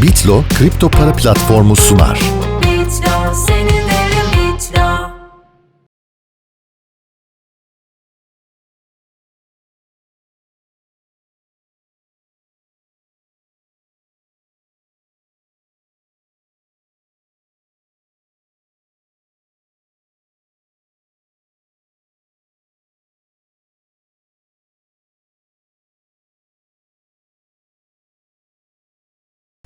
Bitlo kripto para platformu sunar. Bitlo senin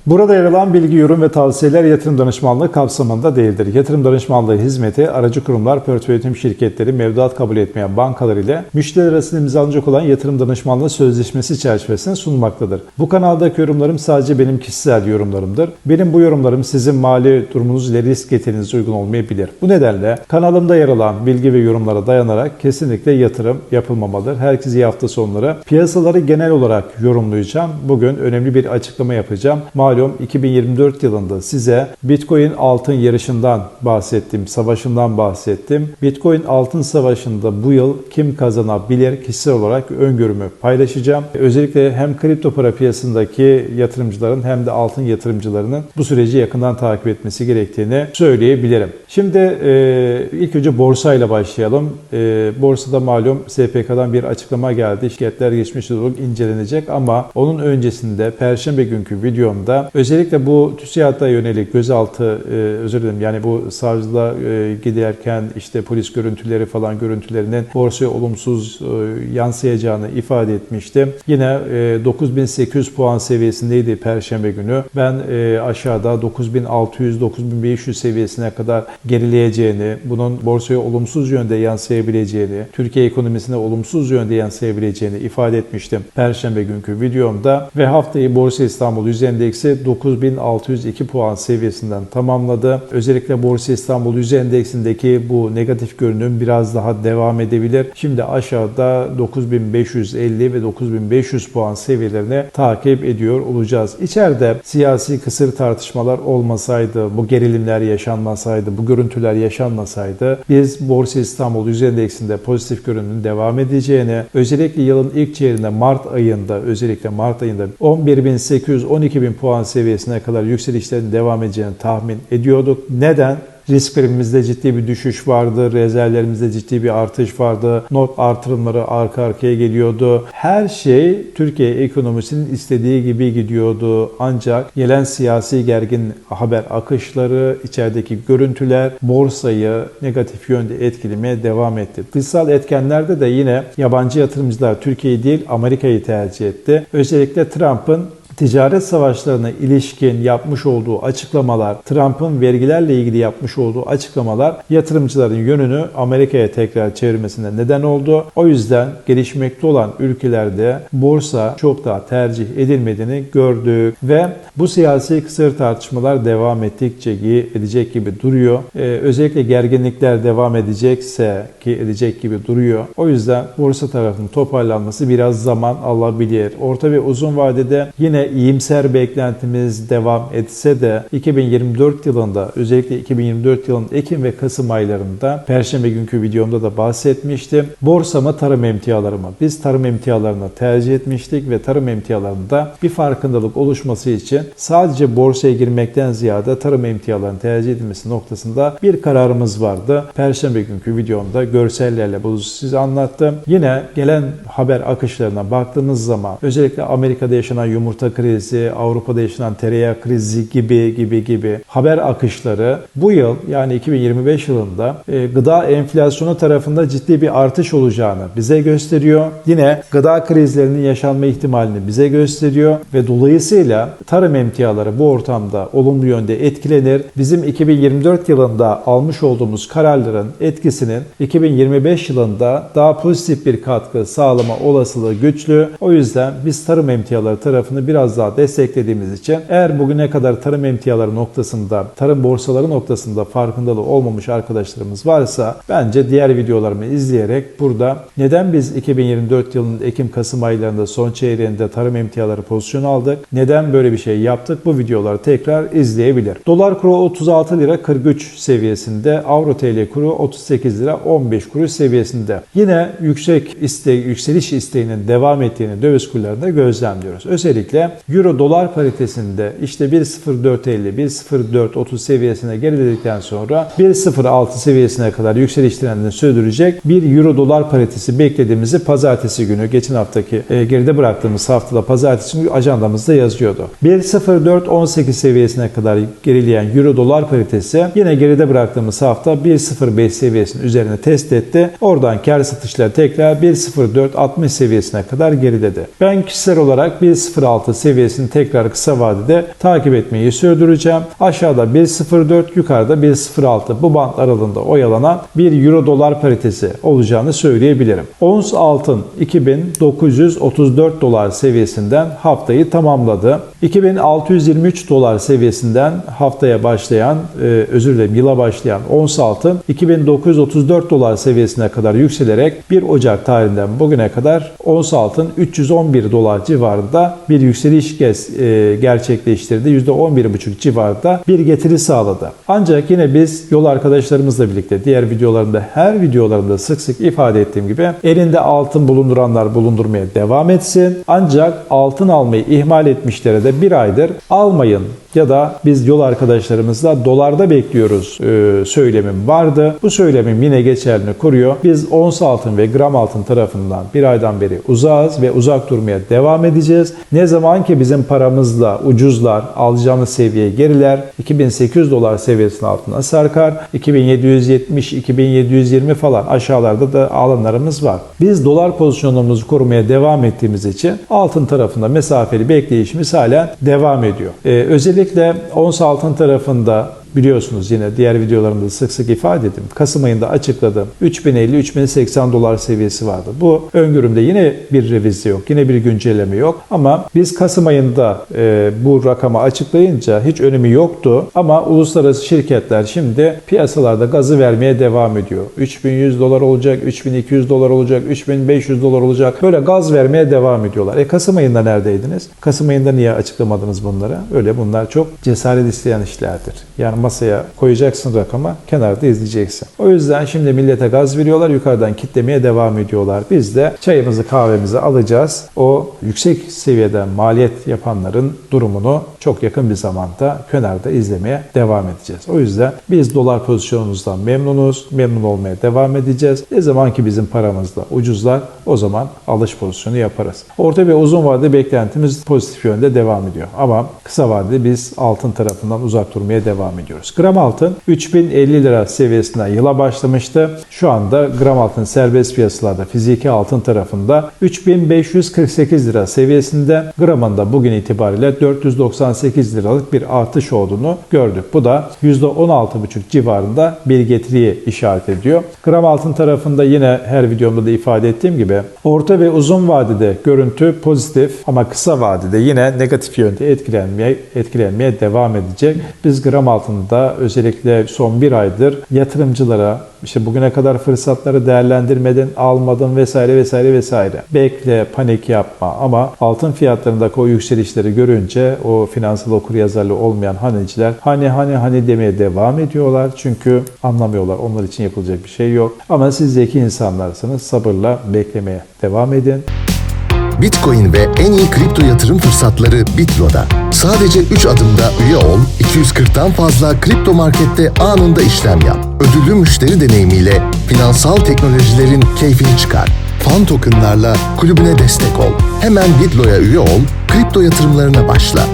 Burada yer alan bilgi, yorum ve tavsiyeler yatırım danışmanlığı kapsamında değildir. Yatırım danışmanlığı hizmeti aracı kurumlar, portföy yönetim şirketleri, mevduat kabul etmeyen bankalar ile müşteriler arasında imzalanacak olan yatırım danışmanlığı sözleşmesi çerçevesinde sunulmaktadır. Bu kanaldaki yorumlarım sadece benim kişisel yorumlarımdır. Benim bu yorumlarım sizin mali durumunuz ile risk yeteneğinize uygun olmayabilir. Bu nedenle kanalımda yer alan bilgi ve yorumlara dayanarak kesinlikle yatırım yapılmamalıdır. Herkese iyi hafta sonları. Piyasaları genel olarak yorumlayacağım. Bugün önemli bir açıklama yapacağım. Malum 2024 yılında size Bitcoin altın yarışından bahsettim, savaşından bahsettim. Bitcoin altın savaşında bu yıl kim kazanabilir kişisel olarak öngörümü paylaşacağım. Özellikle hem kripto para piyasasındaki yatırımcıların hem de altın yatırımcılarının bu süreci yakından takip etmesi gerektiğini söyleyebilirim. Şimdi e, ilk önce borsayla başlayalım. E, borsada malum SPK'dan bir açıklama geldi. Şirketler geçmiş yıl incelenecek ama onun öncesinde Perşembe günkü videomda özellikle bu TÜSİAD'a yönelik gözaltı e, özür dilerim yani bu savcılığa e, giderken işte polis görüntüleri falan görüntülerinin borsaya olumsuz e, yansıyacağını ifade etmiştim. Yine e, 9800 puan seviyesindeydi Perşembe günü. Ben e, aşağıda 9600-9500 seviyesine kadar gerileyeceğini, bunun borsaya olumsuz yönde yansıyabileceğini, Türkiye ekonomisine olumsuz yönde yansıyabileceğini ifade etmiştim Perşembe günkü videomda ve haftayı Borsa İstanbul Yüz Endeksi 9602 puan seviyesinden tamamladı. Özellikle Borsa İstanbul Yüz Endeksindeki bu negatif görünüm biraz daha devam edebilir. Şimdi aşağıda 9550 ve 9500 puan seviyelerine takip ediyor olacağız. İçeride siyasi kısır tartışmalar olmasaydı, bu gerilimler yaşanmasaydı, bu görüntüler yaşanmasaydı biz Borsa İstanbul Yüz Endeksinde pozitif görünümün devam edeceğini, özellikle yılın ilk çeyreğinde Mart ayında, özellikle Mart ayında 11.800-12.000 puan seviyesine kadar yükselişlerin devam edeceğini tahmin ediyorduk. Neden? Risk primimizde ciddi bir düşüş vardı, rezervlerimizde ciddi bir artış vardı, not artırımları arka arkaya geliyordu. Her şey Türkiye ekonomisinin istediği gibi gidiyordu. Ancak gelen siyasi gergin haber akışları, içerideki görüntüler borsayı negatif yönde etkilemeye devam etti. Dışsal etkenlerde de yine yabancı yatırımcılar Türkiye'yi değil Amerika'yı tercih etti. Özellikle Trump'ın ticaret savaşlarına ilişkin yapmış olduğu açıklamalar, Trump'ın vergilerle ilgili yapmış olduğu açıklamalar yatırımcıların yönünü Amerika'ya tekrar çevirmesine neden oldu. O yüzden gelişmekte olan ülkelerde borsa çok daha tercih edilmediğini gördük ve bu siyasi kısır tartışmalar devam ettikçe edecek gibi duruyor. Ee, özellikle gerginlikler devam edecekse ki edecek gibi duruyor. O yüzden borsa tarafının toparlanması biraz zaman alabilir. Orta ve uzun vadede yine iyimser beklentimiz devam etse de 2024 yılında özellikle 2024 yılının Ekim ve Kasım aylarında Perşembe günkü videomda da bahsetmiştim. Borsa mı tarım emtiaları mı? Biz tarım emtialarını tercih etmiştik ve tarım emtialarında bir farkındalık oluşması için sadece borsaya girmekten ziyade tarım emtialarının tercih edilmesi noktasında bir kararımız vardı. Perşembe günkü videomda görsellerle bunu size anlattım. Yine gelen haber akışlarına baktığımız zaman özellikle Amerika'da yaşanan yumurta krizi, Avrupa'da yaşanan tereyağı krizi gibi gibi gibi haber akışları bu yıl yani 2025 yılında e, gıda enflasyonu tarafında ciddi bir artış olacağını bize gösteriyor. Yine gıda krizlerinin yaşanma ihtimalini bize gösteriyor ve dolayısıyla tarım emtiaları bu ortamda olumlu yönde etkilenir. Bizim 2024 yılında almış olduğumuz kararların etkisinin 2025 yılında daha pozitif bir katkı sağlama olasılığı güçlü. O yüzden biz tarım emtiaları tarafını biraz daha desteklediğimiz için eğer bugüne kadar tarım emtiaları noktasında, tarım borsaları noktasında farkındalığı olmamış arkadaşlarımız varsa bence diğer videolarımı izleyerek burada neden biz 2024 yılının Ekim-Kasım aylarında son çeyreğinde tarım emtiaları pozisyon aldık, neden böyle bir şey yaptık bu videoları tekrar izleyebilir. Dolar kuru 36 lira 43 seviyesinde, Avro TL kuru 38 lira 15 kuruş seviyesinde. Yine yüksek iste yükseliş isteğinin devam ettiğini döviz kurlarında gözlemliyoruz. Özellikle Euro dolar paritesinde işte 1.0450, 1.0430 seviyesine geriledikten sonra 1.06 seviyesine kadar yükseliş trendini sürdürecek bir Euro dolar paritesi beklediğimizi pazartesi günü geçen haftaki e, geride bıraktığımız haftada pazartesi günü ajandamızda yazıyordu. 1.0418 seviyesine kadar gerileyen Euro dolar paritesi yine geride bıraktığımız hafta 1.05 seviyesinin üzerine test etti. Oradan kar satışlar tekrar 1.0460 seviyesine kadar geriledi. Ben kişisel olarak 1.06 seviyesini tekrar kısa vadede takip etmeyi sürdüreceğim. Aşağıda 1.04 yukarıda 1.06 bu band aralığında oyalanan bir Euro dolar paritesi olacağını söyleyebilirim. Ons altın 2934 dolar seviyesinden haftayı tamamladı. 2623 dolar seviyesinden haftaya başlayan, e, özür dilerim yıla başlayan ons altın 2934 dolar seviyesine kadar yükselerek 1 Ocak tarihinden bugüne kadar ons altın 311 dolar civarında bir yükseliş gez, e, gerçekleştirdi. %11,5 civarında bir getiri sağladı. Ancak yine biz yol arkadaşlarımızla birlikte diğer videolarımda her videolarımda sık sık ifade ettiğim gibi elinde altın bulunduranlar bulundurmaya devam etsin. Ancak altın almayı ihmal etmişlere de bir aydır almayın ya da biz yol arkadaşlarımızla dolarda bekliyoruz e, söylemim vardı. Bu söylemim yine geçerli koruyor. Biz ons altın ve gram altın tarafından bir aydan beri uzağız ve uzak durmaya devam edeceğiz. Ne zaman ki bizim paramızla ucuzlar, alacağımız seviyeye geriler, 2800 dolar seviyesinin altına sarkar, 2770, 2720 falan aşağılarda da alanlarımız var. Biz dolar pozisyonumuzu korumaya devam ettiğimiz için altın tarafında mesafeli bekleyişimiz hala devam ediyor. Ee, özellikle ons altın tarafında biliyorsunuz yine diğer videolarımda sık sık ifade ettim. Kasım ayında açıkladığım 3050-3080 dolar seviyesi vardı. Bu öngörümde yine bir revize yok, yine bir güncelleme yok. Ama biz Kasım ayında e, bu rakamı açıklayınca hiç önemi yoktu. Ama uluslararası şirketler şimdi piyasalarda gazı vermeye devam ediyor. 3100 dolar olacak, 3200 dolar olacak, 3500 dolar olacak. Böyle gaz vermeye devam ediyorlar. E Kasım ayında neredeydiniz? Kasım ayında niye açıklamadınız bunları? Öyle bunlar çok cesaret isteyen işlerdir. Yani masaya koyacaksın rakamı, kenarda izleyeceksin. O yüzden şimdi millete gaz veriyorlar, yukarıdan kitlemeye devam ediyorlar. Biz de çayımızı kahvemizi alacağız. O yüksek seviyeden maliyet yapanların durumunu çok yakın bir zamanda kenarda izlemeye devam edeceğiz. O yüzden biz dolar pozisyonumuzdan memnunuz, memnun olmaya devam edeceğiz. Ne zaman ki bizim paramızda ucuzlar o zaman alış pozisyonu yaparız. Orta ve uzun vadede beklentimiz pozitif yönde devam ediyor. Ama kısa vadede biz altın tarafından uzak durmaya devam ediyoruz. Gram altın 3050 lira seviyesinden yıla başlamıştı. Şu anda gram altın serbest piyasalarda fiziki altın tarafında 3548 lira seviyesinde gramında bugün itibariyle 498 liralık bir artış olduğunu gördük. Bu da %16,5 civarında bir getiriye işaret ediyor. Gram altın tarafında yine her videomda da ifade ettiğim gibi orta ve uzun vadede görüntü pozitif ama kısa vadede yine negatif yönde etkilenmeye etkilenmeye devam edecek. Biz gram altında özellikle son bir aydır yatırımcılara işte bugüne kadar fırsatları değerlendirmedin, almadın vesaire vesaire vesaire. Bekle, panik yapma ama altın fiyatlarındaki o yükselişleri görünce o finansal okuryazarlığı olmayan haneciler hani hani hani demeye devam ediyorlar. Çünkü anlamıyorlar. Onlar için yapılacak bir şey yok. Ama siz zeki insanlarsınız. Sabırla beklemeye devam edin. Bitcoin ve en iyi kripto yatırım fırsatları Bitlo'da. Sadece 3 adımda üye ol, 240'tan fazla kripto markette anında işlem yap. Ödüllü müşteri deneyimiyle finansal teknolojilerin keyfini çıkar. Fan tokenlarla kulübüne destek ol. Hemen Bitlo'ya üye ol, kripto yatırımlarına başla.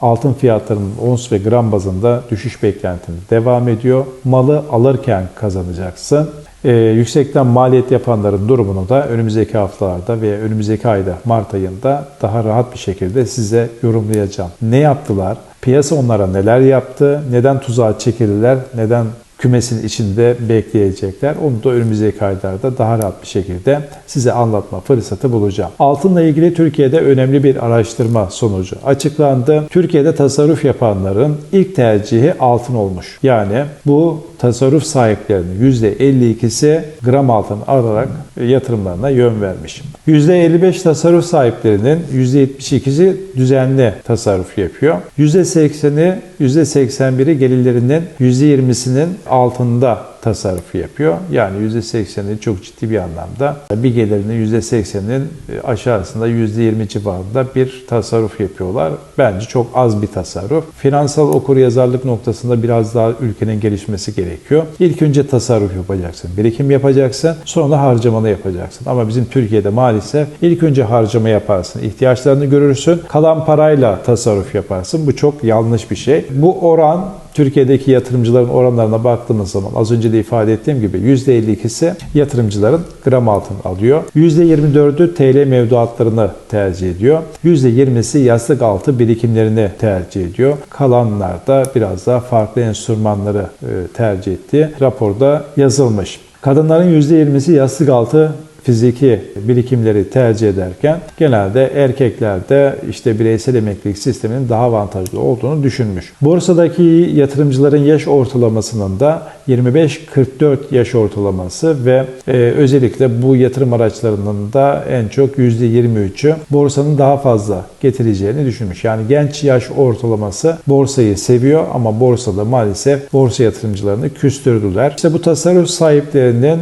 Altın fiyatlarının ons ve gram bazında düşüş beklentin devam ediyor. Malı alırken kazanacaksın. Ee, yüksekten maliyet yapanların durumunu da önümüzdeki haftalarda ve önümüzdeki ayda Mart ayında daha rahat bir şekilde size yorumlayacağım. Ne yaptılar? Piyasa onlara neler yaptı? Neden tuzağa çekildiler? Neden kümesin içinde bekleyecekler. Onu da önümüzdeki aylarda daha rahat bir şekilde size anlatma fırsatı bulacağım. Altınla ilgili Türkiye'de önemli bir araştırma sonucu açıklandı. Türkiye'de tasarruf yapanların ilk tercihi altın olmuş. Yani bu tasarruf sahiplerinin %52'si gram altın alarak yatırımlarına yön vermiş. %55 tasarruf sahiplerinin %72'si düzenli tasarruf yapıyor. %80'i %81'i gelirlerinin %20'sinin altında tasarrufu yapıyor. Yani %80'i çok ciddi bir anlamda bir gelirinin %80'inin aşağısında %20 civarında bir tasarruf yapıyorlar. Bence çok az bir tasarruf. Finansal okuryazarlık noktasında biraz daha ülkenin gelişmesi gerekiyor. İlk önce tasarruf yapacaksın, birikim yapacaksın, sonra harcamanı yapacaksın. Ama bizim Türkiye'de maalesef ilk önce harcama yaparsın, ihtiyaçlarını görürsün, kalan parayla tasarruf yaparsın. Bu çok yanlış bir şey. Bu oran Türkiye'deki yatırımcıların oranlarına baktığımız zaman az önce de ifade ettiğim gibi %52'si yatırımcıların gram altın alıyor. %24'ü TL mevduatlarını tercih ediyor. %20'si yastık altı birikimlerini tercih ediyor. Kalanlar da biraz daha farklı enstrümanları e, tercih ettiği raporda yazılmış. Kadınların %20'si yastık altı fiziki birikimleri tercih ederken genelde erkekler de işte bireysel emeklilik sisteminin daha avantajlı olduğunu düşünmüş. Borsadaki yatırımcıların yaş ortalamasının da 25-44 yaş ortalaması ve e, özellikle bu yatırım araçlarının da en çok %23'ü borsanın daha fazla getireceğini düşünmüş. Yani genç yaş ortalaması borsayı seviyor ama borsada maalesef borsa yatırımcılarını küstürdüler. İşte bu tasarruf sahiplerinin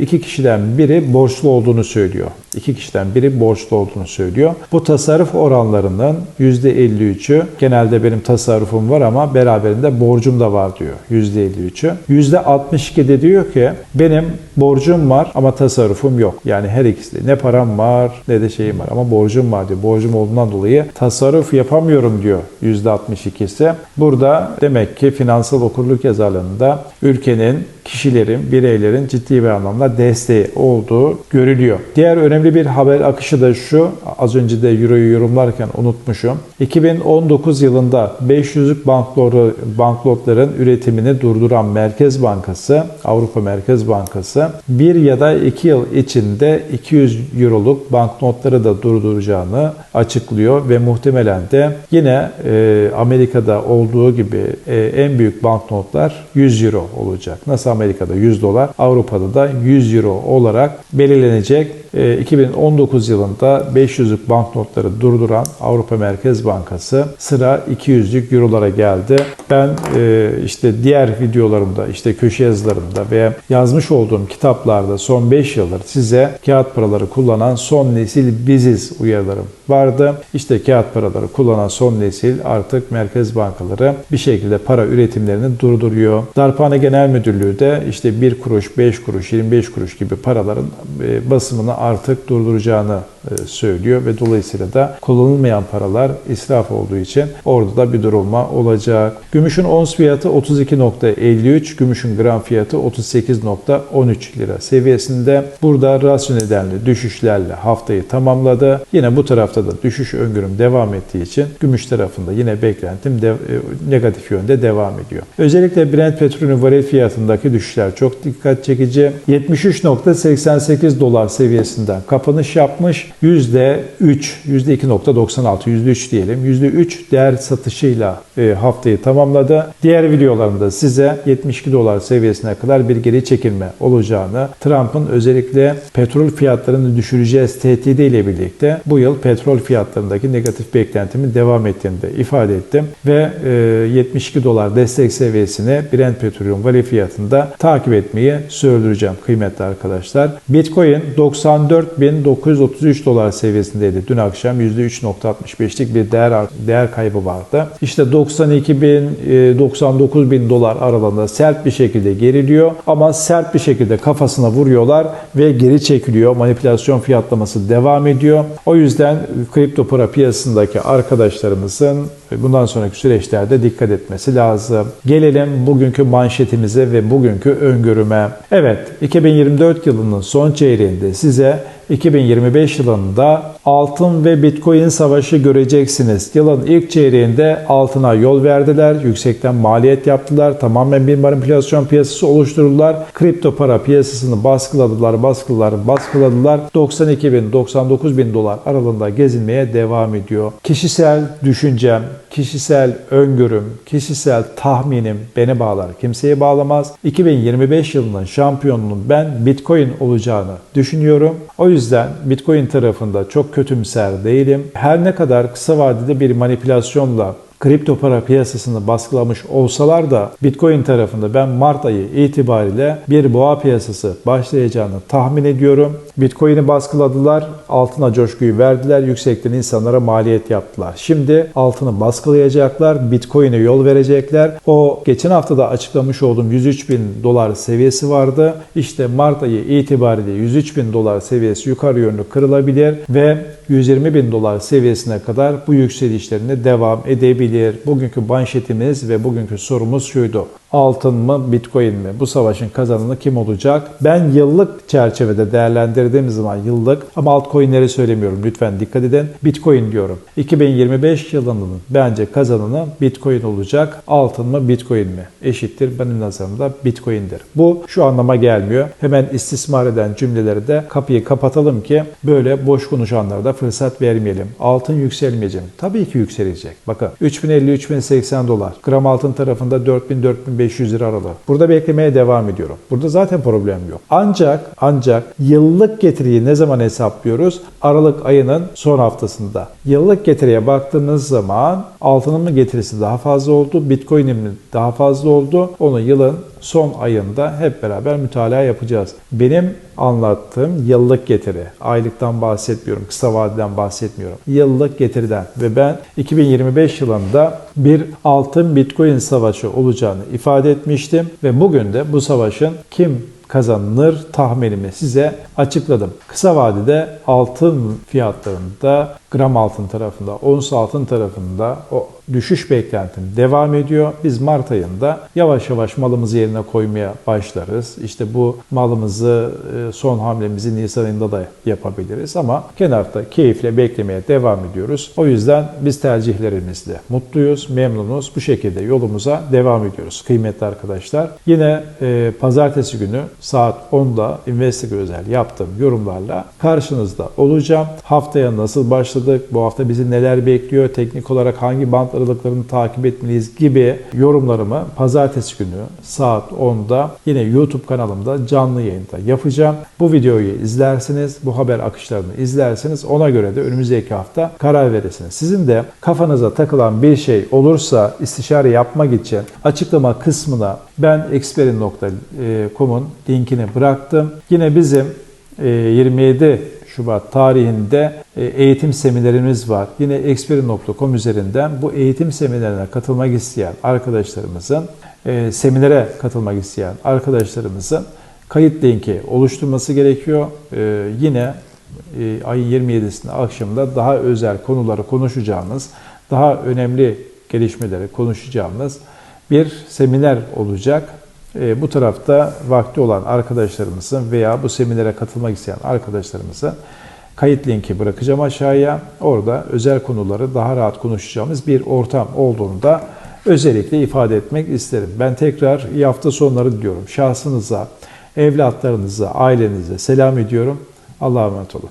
iki kişiden biri borçlu olduğunu söylüyor. İki kişiden biri borçlu olduğunu söylüyor. Bu tasarruf oranlarının %53'ü genelde benim tasarrufum var ama beraberinde borcum da var diyor %53'ü. %62 de diyor ki benim borcum var ama tasarrufum yok. Yani her ikisi de ne param var ne de şeyim var ama borcum var diyor. Borcum olduğundan dolayı tasarruf yapamıyorum diyor %62'si. Burada demek ki finansal okurluk yazarlarında ülkenin kişilerin, bireylerin ciddi bir anlamda desteği olduğu görülüyor. Diğer önemli bir haber akışı da şu, az önce de Euro'yu yorumlarken unutmuşum. 2019 yılında 500'lük bankları, banknotların üretimini durduran Merkez Bankası, Avrupa Merkez Bankası, bir ya da iki yıl içinde 200 Euroluk banknotları da durduracağını açıklıyor ve muhtemelen de yine e, Amerika'da olduğu gibi e, en büyük banknotlar 100 Euro olacak. Nasıl Amerika'da 100 dolar, Avrupa'da da 100 euro olarak belirlenecek. 2019 yılında 500'lük banknotları durduran Avrupa Merkez Bankası sıra 200'lük eurolara geldi. Ben e, işte diğer videolarımda, işte köşe yazılarımda veya yazmış olduğum kitaplarda son 5 yıldır size kağıt paraları kullanan son nesil biziz uyarılarım vardı. İşte kağıt paraları kullanan son nesil artık merkez bankaları bir şekilde para üretimlerini durduruyor. Darphane Genel Müdürlüğü de işte 1 kuruş, 5 kuruş, 25 kuruş gibi paraların e, basımını artık durduracağını söylüyor ve dolayısıyla da kullanılmayan paralar israf olduğu için orada da bir durulma olacak. Gümüşün ons fiyatı 32.53, gümüşün gram fiyatı 38.13 lira seviyesinde. Burada rasyo nedenli düşüşlerle haftayı tamamladı. Yine bu tarafta da düşüş öngörüm devam ettiği için gümüş tarafında yine beklentim de, e, negatif yönde devam ediyor. Özellikle Brent petrolün varil fiyatındaki düşüşler çok dikkat çekici. 73.88 dolar seviyesinden kapanış yapmış. %3, %2.96, %3 diyelim. %3 değer satışıyla e, haftayı tamamladı. Diğer videolarımda size 72 dolar seviyesine kadar bir geri çekilme olacağını, Trump'ın özellikle petrol fiyatlarını düşüreceğiz tehdidiyle birlikte bu yıl petrol fiyatlarındaki negatif beklentimin devam ettiğini de ifade ettim ve e, 72 dolar destek seviyesini Brent petrolün vali fiyatında takip etmeyi sürdüreceğim kıymetli arkadaşlar. Bitcoin 94.933 dolar seviyesindeydi. Dün akşam %3.65'lik bir değer değer kaybı vardı. İşte 92 bin, 99 bin dolar aralığında sert bir şekilde geriliyor ama sert bir şekilde kafasına vuruyorlar ve geri çekiliyor. Manipülasyon fiyatlaması devam ediyor. O yüzden kripto para piyasasındaki arkadaşlarımızın bundan sonraki süreçlerde dikkat etmesi lazım. Gelelim bugünkü manşetimize ve bugünkü öngörüme. Evet, 2024 yılının son çeyreğinde size 2025 yılında altın ve bitcoin savaşı göreceksiniz. Yılın ilk çeyreğinde altına yol verdiler, yüksekten maliyet yaptılar, tamamen bir manipülasyon piyasası oluşturdular. Kripto para piyasasını baskıladılar, baskıladılar, baskıladılar. 92 bin, 99 bin dolar aralığında gezinmeye devam ediyor. Kişisel düşüncem, kişisel öngörüm, kişisel tahminim beni bağlar, kimseyi bağlamaz. 2025 yılının şampiyonunun ben Bitcoin olacağını düşünüyorum. O yüzden Bitcoin tarafında çok kötümser değilim. Her ne kadar kısa vadede bir manipülasyonla kripto para piyasasını baskılamış olsalar da Bitcoin tarafında ben Mart ayı itibariyle bir boğa piyasası başlayacağını tahmin ediyorum. Bitcoin'i baskıladılar, altına coşkuyu verdiler, yüksekten insanlara maliyet yaptılar. Şimdi altını baskılayacaklar, Bitcoin'e yol verecekler. O geçen hafta da açıklamış olduğum 103 bin dolar seviyesi vardı. İşte Mart ayı itibariyle 103 bin dolar seviyesi yukarı yönlü kırılabilir ve 120 bin dolar seviyesine kadar bu yükselişlerine devam edebilir. Bugünkü manşetimiz ve bugünkü sorumuz şuydu. Altın mı, Bitcoin mi? Bu savaşın kazananı kim olacak? Ben yıllık çerçevede değerlendirdiğim zaman yıllık ama altcoin'leri söylemiyorum. Lütfen dikkat edin. Bitcoin diyorum. 2025 yılının bence kazananı Bitcoin olacak. Altın mı, Bitcoin mi? Eşittir. Benim nazarımda Bitcoin'dir. Bu şu anlama gelmiyor. Hemen istismar eden cümleleri de kapıyı kapatalım ki böyle boş konuşanlara da fırsat vermeyelim. Altın yükselmeyecek. Tabii ki yükselecek. Bakın 3050-3080 dolar. Gram altın tarafında 4000-4500 lira aralığı. Burada beklemeye devam ediyorum. Burada zaten problem yok. Ancak ancak yıllık getiriyi ne zaman hesaplıyoruz? Aralık ayının son haftasında. Yıllık getiriye baktığınız zaman altının mı getirisi daha fazla oldu, Bitcoin'in mi daha fazla oldu? Onu yılın son ayında hep beraber mütalaa yapacağız. Benim anlattığım yıllık getiri. Aylıktan bahsetmiyorum, kısa vadeden bahsetmiyorum. Yıllık getiriden ve ben 2025 yılında bir altın Bitcoin savaşı olacağını ifade etmiştim ve bugün de bu savaşın kim kazanılır tahminimi size açıkladım. Kısa vadede altın fiyatlarında gram altın tarafında, ons altın tarafında o düşüş beklentim devam ediyor. Biz Mart ayında yavaş yavaş malımızı yerine koymaya başlarız. İşte bu malımızı e, son hamlemizi Nisan ayında da yapabiliriz ama kenarda keyifle beklemeye devam ediyoruz. O yüzden biz tercihlerimizle mutluyuz, memnunuz. Bu şekilde yolumuza devam ediyoruz kıymetli arkadaşlar. Yine e, pazartesi günü saat 10'da Investiga özel yaptığım yorumlarla karşınızda olacağım. Haftaya nasıl başladık? Bu hafta bizi neler bekliyor? Teknik olarak hangi bant aralıklarını takip etmeliyiz gibi yorumlarımı pazartesi günü saat 10'da yine YouTube kanalımda canlı yayında yapacağım. Bu videoyu izlersiniz, bu haber akışlarını izlersiniz. Ona göre de önümüzdeki hafta karar verirsiniz. Sizin de kafanıza takılan bir şey olursa istişare yapmak için açıklama kısmına ben experin.com'un linkini bıraktım. Yine bizim e, 27 Şubat tarihinde e, eğitim seminerimiz var. Yine experin.com üzerinden bu eğitim seminerine katılmak isteyen arkadaşlarımızın, e, seminere katılmak isteyen arkadaşlarımızın kayıt linki oluşturması gerekiyor. E, Yine ayın 27'sinde akşamda daha özel konuları konuşacağımız, daha önemli gelişmeleri konuşacağımız bir seminer olacak. E, Bu tarafta vakti olan arkadaşlarımızın veya bu seminere katılmak isteyen arkadaşlarımızın kayıt linki bırakacağım aşağıya. Orada özel konuları daha rahat konuşacağımız bir ortam olduğunu da özellikle ifade etmek isterim. Ben tekrar iyi hafta sonları diliyorum. Şahsınıza, evlatlarınıza, ailenize selam ediyorum. Allah'a emanet olun.